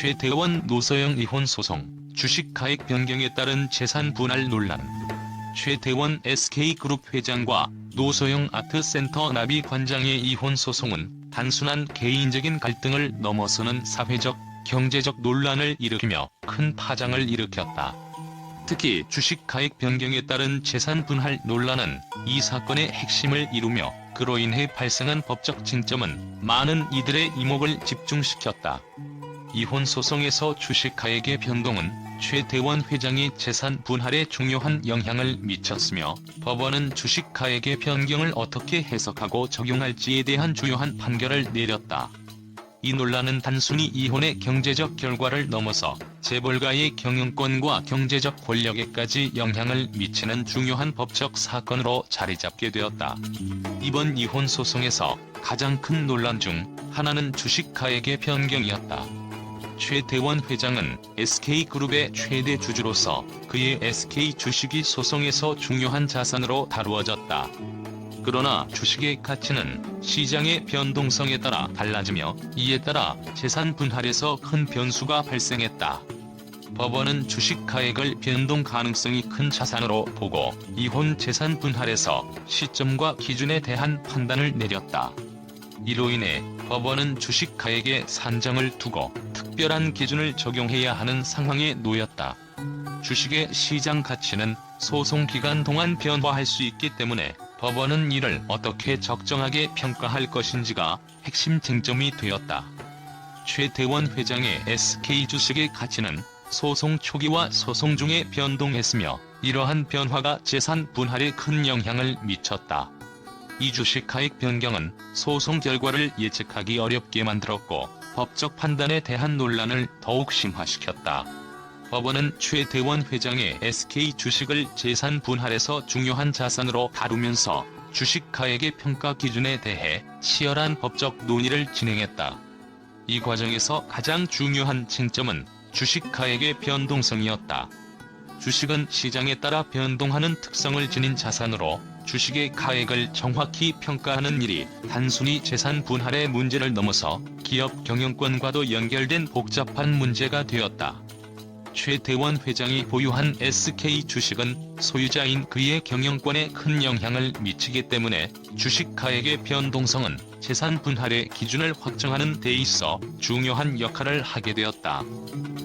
최태원 노서영 이혼 소송, 주식 가액 변경에 따른 재산 분할 논란. 최태원 SK그룹 회장과 노소영 아트센터 나비 관장의 이혼 소송은 단순한 개인적인 갈등을 넘어서는 사회적, 경제적 논란을 일으키며 큰 파장을 일으켰다. 특히 주식 가액 변경에 따른 재산 분할 논란은 이 사건의 핵심을 이루며 그로 인해 발생한 법적 쟁점은 많은 이들의 이목을 집중시켰다. 이혼 소송에서 주식 가액의 변동은 최대원 회장의 재산 분할에 중요한 영향을 미쳤으며 법원은 주식 가액의 변경을 어떻게 해석하고 적용할지에 대한 주요한 판결을 내렸다. 이 논란은 단순히 이혼의 경제적 결과를 넘어서 재벌가의 경영권과 경제적 권력에까지 영향을 미치는 중요한 법적 사건으로 자리잡게 되었다. 이번 이혼 소송에서 가장 큰 논란 중 하나는 주식 가액의 변경이었다. 최대원 회장은 SK그룹의 최대 주주로서 그의 SK 주식이 소송에서 중요한 자산으로 다루어졌다. 그러나 주식의 가치는 시장의 변동성에 따라 달라지며 이에 따라 재산 분할에서 큰 변수가 발생했다. 법원은 주식 가액을 변동 가능성이 큰 자산으로 보고 이혼 재산 분할에서 시점과 기준에 대한 판단을 내렸다. 이로 인해 법원은 주식 가액의 산정을 두고 특별한 기준을 적용해야 하는 상황에 놓였다. 주식의 시장 가치는 소송 기간 동안 변화할 수 있기 때문에 법원은 이를 어떻게 적정하게 평가할 것인지가 핵심 쟁점이 되었다. 최대원 회장의 SK 주식의 가치는 소송 초기와 소송 중에 변동했으며 이러한 변화가 재산 분할에 큰 영향을 미쳤다. 이 주식 가액 변경은 소송 결과를 예측하기 어렵게 만들었고 법적 판단에 대한 논란을 더욱 심화시켰다. 법원은 최 대원 회장의 SK 주식을 재산 분할에서 중요한 자산으로 다루면서 주식 가액의 평가 기준에 대해 치열한 법적 논의를 진행했다. 이 과정에서 가장 중요한 쟁점은 주식 가액의 변동성이었다. 주식은 시장에 따라 변동하는 특성을 지닌 자산으로 주식의 가액을 정확히 평가하는 일이 단순히 재산 분할의 문제를 넘어서 기업 경영권과도 연결된 복잡한 문제가 되었다. 최대원 회장이 보유한 SK 주식은 소유자인 그의 경영권에 큰 영향을 미치기 때문에 주식 가액의 변동성은 재산 분할의 기준을 확정하는 데 있어 중요한 역할을 하게 되었다.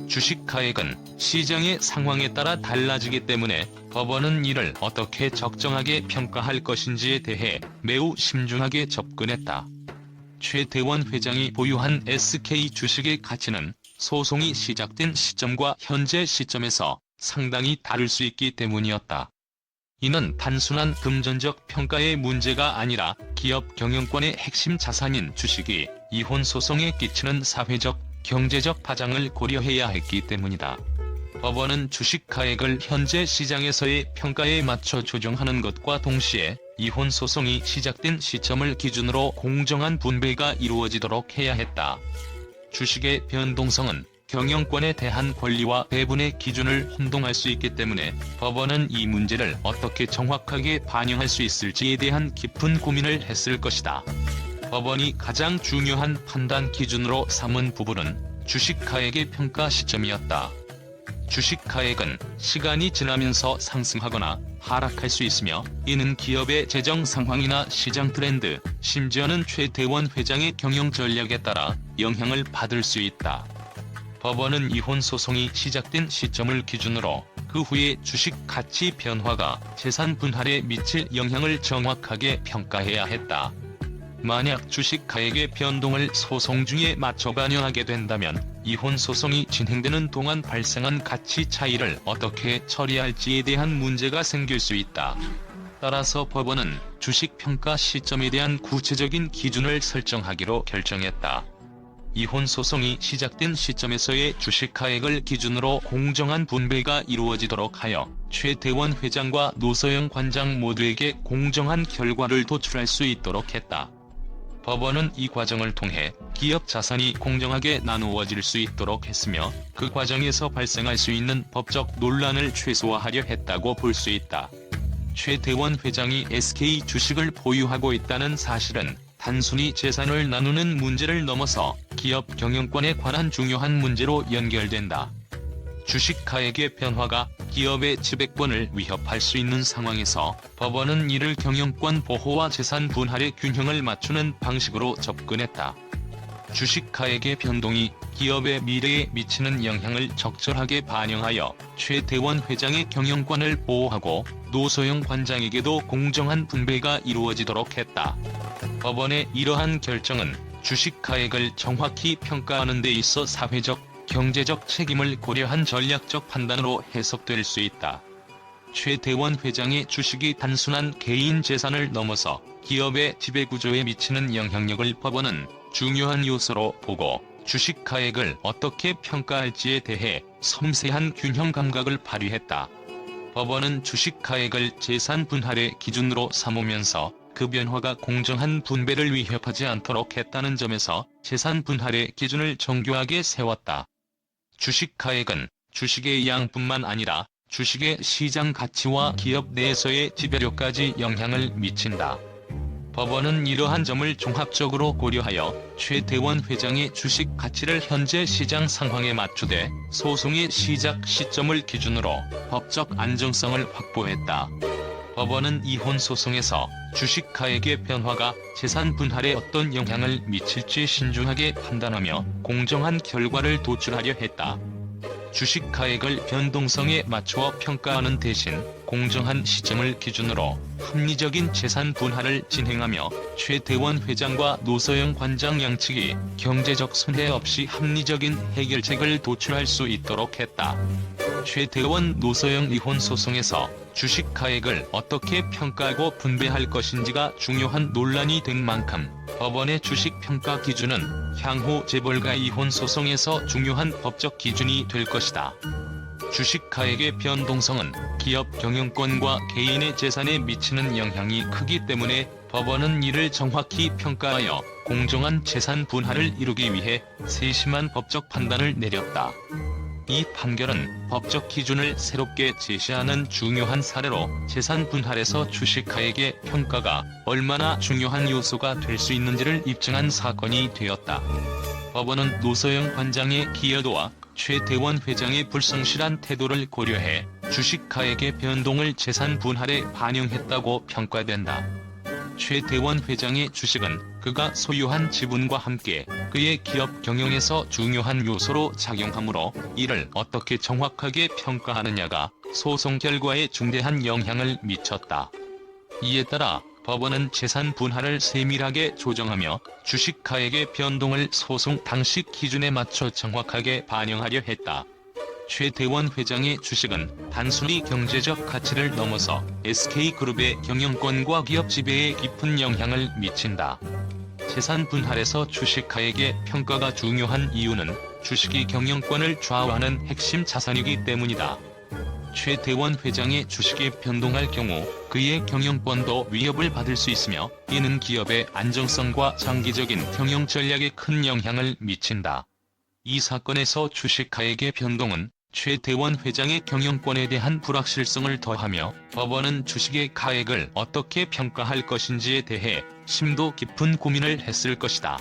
주식 가액은 시장의 상황에 따라 달라지기 때문에 법원은 이를 어떻게 적정하게 평가할 것인지에 대해 매우 신중하게 접근했다. 최대원 회장이 보유한 SK 주식의 가치는 소송이 시작된 시점과 현재 시점에서 상당히 다를 수 있기 때문이었다. 이는 단순한 금전적 평가의 문제가 아니라 기업 경영권의 핵심 자산인 주식이 이혼 소송에 끼치는 사회적, 경제적 파장을 고려해야 했기 때문이다. 법원은 주식 가액을 현재 시장에서의 평가에 맞춰 조정하는 것과 동시에 이혼 소송이 시작된 시점을 기준으로 공정한 분배가 이루어지도록 해야 했다. 주식의 변동성은 경영권에 대한 권리와 배분의 기준을 혼동할 수 있기 때문에 법원은 이 문제를 어떻게 정확하게 반영할 수 있을지에 대한 깊은 고민을 했을 것이다. 법원이 가장 중요한 판단 기준으로 삼은 부분은 주식 가액의 평가 시점이었다. 주식 가액은 시간이 지나면서 상승하거나 하락할 수 있으며 이는 기업의 재정 상황이나 시장 트렌드, 심지어는 최대원 회장의 경영 전략에 따라 영향을 받을 수 있다. 법원은 이혼 소송이 시작된 시점을 기준으로 그 후에 주식 가치 변화가 재산 분할에 미칠 영향을 정확하게 평가해야 했다. 만약 주식 가액의 변동을 소송 중에 맞춰 반영하게 된다면 이혼 소송이 진행되는 동안 발생한 가치 차이를 어떻게 처리할지에 대한 문제가 생길 수 있다. 따라서 법원은 주식 평가 시점에 대한 구체적인 기준을 설정하기로 결정했다. 이혼 소송이 시작된 시점에서의 주식 가액을 기준으로 공정한 분배가 이루어지도록 하여 최대원 회장과 노서영 관장 모두에게 공정한 결과를 도출할 수 있도록 했다. 법원은 이 과정을 통해 기업 자산이 공정하게 나누어질 수 있도록 했으며 그 과정에서 발생할 수 있는 법적 논란을 최소화하려 했다고 볼 수 있다. 최대원 회장이 SK 주식을 보유하고 있다는 사실은 단순히 재산을 나누는 문제를 넘어서 기업 경영권에 관한 중요한 문제로 연결된다. 주식가액의 변화가 기업의 지배권을 위협할 수 있는 상황에서 법원은 이를 경영권 보호와 재산 분할의 균형을 맞추는 방식으로 접근했다. 주식가액의 변동이 기업의 미래에 미치는 영향을 적절하게 반영하여 최대원 회장의 경영권을 보호하고 노소영 관장에게도 공정한 분배가 이루어지도록 했다. 법원의 이러한 결정은 주식 가액을 정확히 평가하는 데 있어 사회적, 경제적 책임을 고려한 전략적 판단으로 해석될 수 있다. 최대원 회장의 주식이 단순한 개인 재산을 넘어서 기업의 지배구조에 미치는 영향력을 법원은 중요한 요소로 보고 주식 가액을 어떻게 평가할지에 대해 섬세한 균형 감각을 발휘했다. 법원은 주식 가액을 재산 분할의 기준으로 삼으면서 그 변화가 공정한 분배를 위협하지 않도록 했다는 점에서 재산 분할의 기준을 정교하게 세웠다. 주식 가액은 주식의 양뿐만 아니라 주식의 시장 가치와 기업 내에서의 지배력까지 영향을 미친다. 법원은 이러한 점을 종합적으로 고려하여 최대원 회장의 주식 가치를 현재 시장 상황에 맞추되 소송의 시작 시점을 기준으로 법적 안정성을 확보했다. 법원은 이혼 소송에서 주식가액의 변화가 재산 분할에 어떤 영향을 미칠지 신중하게 판단하며 공정한 결과를 도출하려 했다. 주식가액을 변동성에 맞추어 평가하는 대신 공정한 시점을 기준으로 합리적인 재산 분할을 진행하며 최대원 회장과 노서영 관장 양측이 경제적 손해 없이 합리적인 해결책을 도출할 수 있도록 했다. 최대원 노서영 이혼 소송에서 주식 가액을 어떻게 평가하고 분배할 것인지가 중요한 논란이 된 만큼 법원의 주식 평가 기준은 향후 재벌가 이혼 소송에서 중요한 법적 기준이 될 것이다. 주식 가액의 변동성은 기업 경영권과 개인의 재산에 미치는 영향이 크기 때문에 법원은 이를 정확히 평가하여 공정한 재산 분할을 이루기 위해 세심한 법적 판단을 내렸다. 이 판결은 법적 기준을 새롭게 제시하는 중요한 사례로 재산 분할에서 주식가액의 평가가 얼마나 중요한 요소가 될 수 있는지를 입증한 사건이 되었다. 법원은 노서영 관장의 기여도와 최대원 회장의 불성실한 태도를 고려해 주식가액의 변동을 재산 분할에 반영했다고 평가된다. 최대원 회장의 주식은 그가 소유한 지분과 함께 그의 기업 경영에서 중요한 요소로 작용하므로 이를 어떻게 정확하게 평가하느냐가 소송 결과에 중대한 영향을 미쳤다. 이에 따라 법원은 재산 분할을 세밀하게 조정하며 주식가액의 변동을 소송 당시 기준에 맞춰 정확하게 반영하려 했다. 최대원 회장의 주식은 단순히 경제적 가치를 넘어서 SK그룹의 경영권과 기업 지배에 깊은 영향을 미친다. 재산 분할에서 주식가액의 평가가 중요한 이유는 주식이 경영권을 좌우하는 핵심 자산이기 때문이다. 최대원 회장의 주식이 변동할 경우 그의 경영권도 위협을 받을 수 있으며 이는 기업의 안정성과 장기적인 경영 전략에 큰 영향을 미친다. 이 사건에서 주식가액의 변동은 최대원 회장의 경영권에 대한 불확실성을 더하며 법원은 주식의 가액을 어떻게 평가할 것인지에 대해 심도 깊은 고민을 했을 것이다.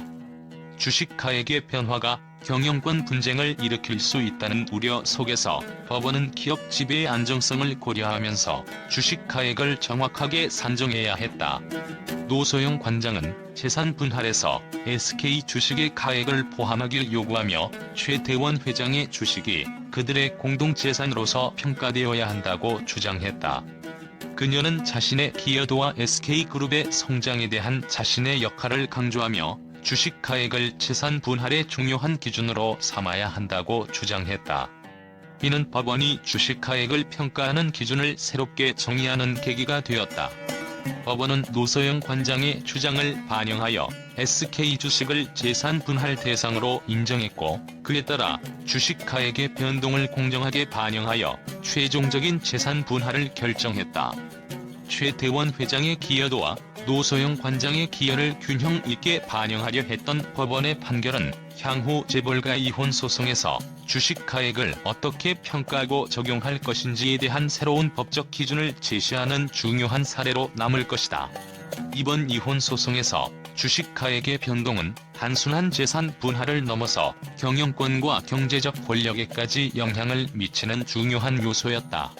주식 가액의 변화가 경영권 분쟁을 일으킬 수 있다는 우려 속에서 법원은 기업 지배의 안정성을 고려하면서 주식 가액을 정확하게 산정해야 했다. 노소영 관장은 재산 분할에서 SK 주식의 가액을 포함하길 요구하며 최대원 회장의 주식이 그들의 공동재산으로서 평가되어야 한다고 주장했다. 그녀는 자신의 기여도와 SK그룹의 성장에 대한 자신의 역할을 강조하며 주식 가액을 재산 분할의 중요한 기준으로 삼아야 한다고 주장했다. 이는 법원이 주식 가액을 평가하는 기준을 새롭게 정의하는 계기가 되었다. 법원은 노서영 관장의 주장을 반영하여 SK 주식을 재산 분할 대상으로 인정했고 그에 따라 주식 가액의 변동을 공정하게 반영하여 최종적인 재산 분할을 결정했다. 최 대원 회장의 기여도와 노소영 관장의 기여를 균형 있게 반영하려 했던 법원의 판결은 향후 재벌가 이혼 소송에서 주식 가액을 어떻게 평가하고 적용할 것인지에 대한 새로운 법적 기준을 제시하는 중요한 사례로 남을 것이다. 이번 이혼 소송에서 주식 가액의 변동은 단순한 재산 분할을 넘어서 경영권과 경제적 권력에까지 영향을 미치는 중요한 요소였다.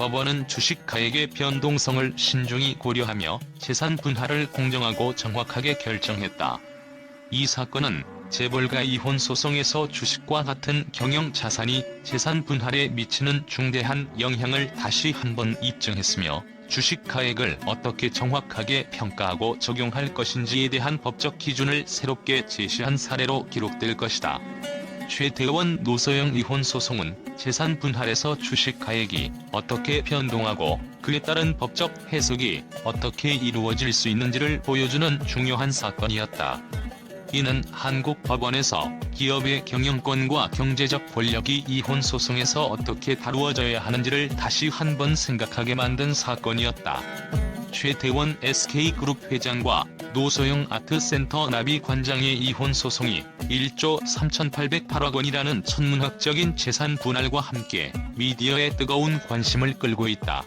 법원은 주식가액의 변동성을 신중히 고려하며 재산 분할을 공정하고 정확하게 결정했다. 이 사건은 재벌가 이혼 소송에서 주식과 같은 경영 자산이 재산 분할에 미치는 중대한 영향을 다시 한번 입증했으며 주식 가액을 어떻게 정확하게 평가하고 적용할 것인지에 대한 법적 기준을 새롭게 제시한 사례로 기록될 것이다. 최대원 노서영 이혼 소송은 재산 분할에서 주식 가액이 어떻게 변동하고 그에 따른 법적 해석이 어떻게 이루어질 수 있는지를 보여주는 중요한 사건이었다. 이는 한국 법원에서 기업의 경영권과 경제적 권력이 이혼 소송에서 어떻게 다루어져야 하는지를 다시 한번 생각하게 만든 사건이었다. 최대원 SK그룹 회장과 노소영 아트센터 나비 관장의 이혼 소송이 1조 3,808억 원이라는 천문학적인 재산 분할과 함께 미디어의 뜨거운 관심을 끌고 있다.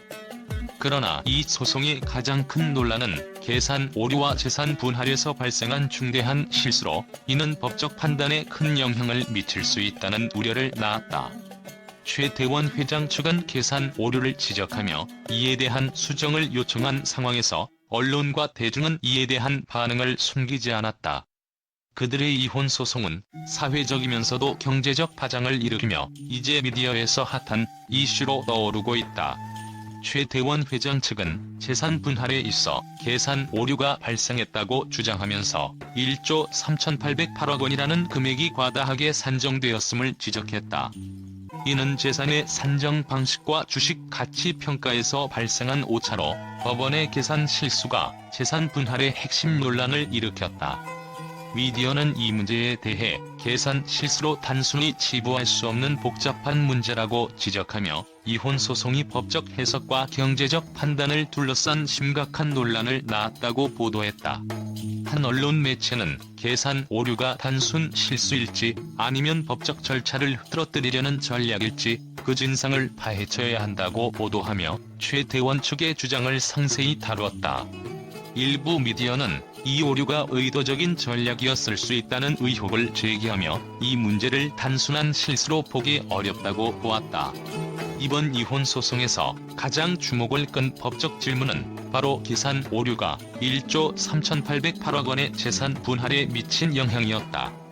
그러나 이 소송의 가장 큰 논란은 계산 오류와 재산 분할에서 발생한 중대한 실수로 이는 법적 판단에 큰 영향을 미칠 수 있다는 우려를 낳았다. 최대원 회장 측은 계산 오류를 지적하며 이에 대한 수정을 요청한 상황에서 언론과 대중은 이에 대한 반응을 숨기지 않았다. 그들의 이혼 소송은 사회적이면서도 경제적 파장을 일으키며 이제 미디어에서 핫한 이슈로 떠오르고 있다. 최대원 회장 측은 재산 분할에 있어 계산 오류가 발생했다고 주장하면서 1조 3,808억 원이라는 금액이 과다하게 산정되었음을 지적했다. 이는 재산의 산정 방식과 주식 가치 평가에서 발생한 오차로 법원의 계산 실수가 재산 분할의 핵심 논란을 일으켰다. 미디어는 이 문제에 대해 계산 실수로 단순히 치부할 수 없는 복잡한 문제라고 지적하며 이혼 소송이 법적 해석과 경제적 판단을 둘러싼 심각한 논란을 낳았다고 보도했다. 한 언론 매체는 계산 오류가 단순 실수일지 아니면 법적 절차를 흐트러뜨리려는 전략일지 그 진상을 파헤쳐야 한다고 보도하며 최대원 측의 주장을 상세히 다루었다. 일부 미디어는 이 오류가 의도적인 전략이었을 수 있다는 의혹을 제기하며 이 문제를 단순한 실수로 보기 어렵다고 보았다. 이번 이혼 소송에서 가장 주목을 끈 법적 질문은 바로 계산 오류가 1조 3,808억 원의 재산 분할에 미친 영향이었다.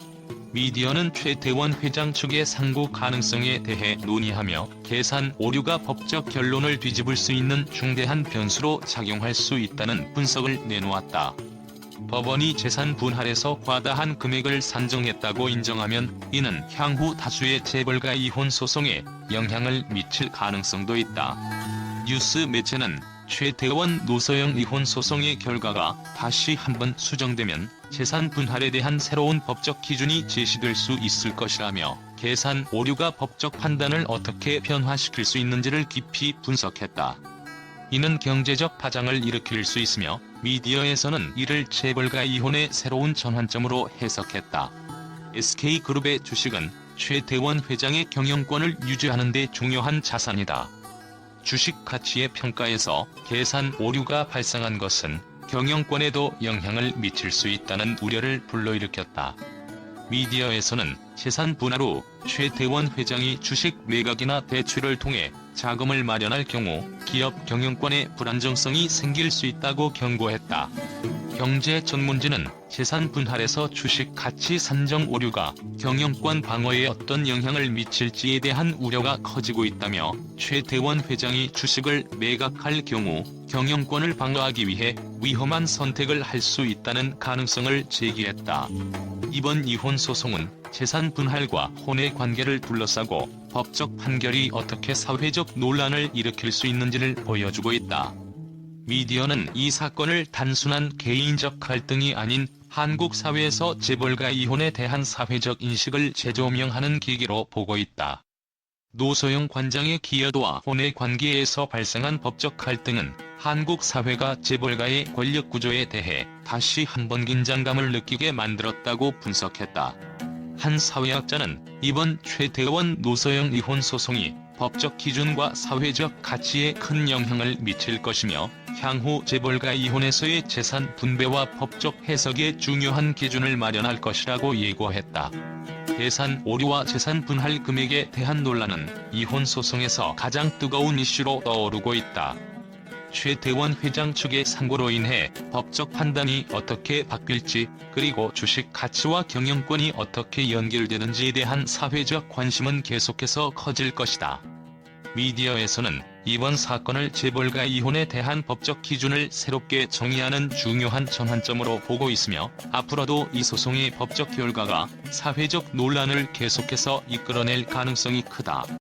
미디어는 최대원 회장 측의 상고 가능성에 대해 논의하며 계산 오류가 법적 결론을 뒤집을 수 있는 중대한 변수로 작용할 수 있다는 분석을 내놓았다. 법원이 재산 분할에서 과다한 금액을 산정했다고 인정하면 이는 향후 다수의 재벌가 이혼 소송에 영향을 미칠 가능성도 있다. 뉴스 매체는 최대원 노서영 이혼 소송의 결과가 다시 한번 수정되면 재산 분할에 대한 새로운 법적 기준이 제시될 수 있을 것이라며 계산 오류가 법적 판단을 어떻게 변화시킬 수 있는지를 깊이 분석했다. 이는 경제적 파장을 일으킬 수 있으며 미디어에서는 이를 재벌가 이혼의 새로운 전환점으로 해석했다. SK그룹의 주식은 최대원 회장의 경영권을 유지하는 데 중요한 자산이다. 주식 가치의 평가에서 계산 오류가 발생한 것은 경영권에도 영향을 미칠 수 있다는 우려를 불러일으켰다. 미디어에서는 재산 분할 후 최대원 회장이 주식 매각이나 대출을 통해 자금을 마련할 경우 기업 경영권에 불안정성이 생길 수 있다고 경고했다. 경제 전문지는 재산 분할에서 주식 가치 산정 오류가 경영권 방어에 어떤 영향을 미칠지에 대한 우려가 커지고 있다며 최대원 회장이 주식을 매각할 경우 경영권을 방어하기 위해 위험한 선택을 할 수 있다는 가능성을 제기했다. 이번 이혼 소송은 재산 분할과 혼의 관계를 둘러싸고 법적 판결이 어떻게 사회적 논란을 일으킬 수 있는지를 보여주고 있다. 미디어는 이 사건을 단순한 개인적 갈등이 아닌 한국 사회에서 재벌가 이혼에 대한 사회적 인식을 재조명하는 계기로 보고 있다. 노소영 관장의 기여도와 혼의 관계에서 발생한 법적 갈등은 한국 사회가 재벌가의 권력 구조에 대해 다시 한번 긴장감을 느끼게 만들었다고 분석했다. 한 사회학자는 이번 최대원 노서영 이혼 소송이 법적 기준과 사회적 가치에 큰 영향을 미칠 것이며 향후 재벌가 이혼에서의 재산 분배와 법적 해석에 중요한 기준을 마련할 것이라고 예고했다. 예산 오류와 재산 분할 금액에 대한 논란은 이혼 소송에서 가장 뜨거운 이슈로 떠오르고 있다. 최태원 회장 측의 상고로 인해 법적 판단이 어떻게 바뀔지 그리고 주식 가치와 경영권이 어떻게 연결되는지에 대한 사회적 관심은 계속해서 커질 것이다. 미디어에서는 이번 사건을 재벌가 이혼에 대한 법적 기준을 새롭게 정의하는 중요한 전환점으로 보고 있으며 앞으로도 이 소송의 법적 결과가 사회적 논란을 계속해서 이끌어낼 가능성이 크다.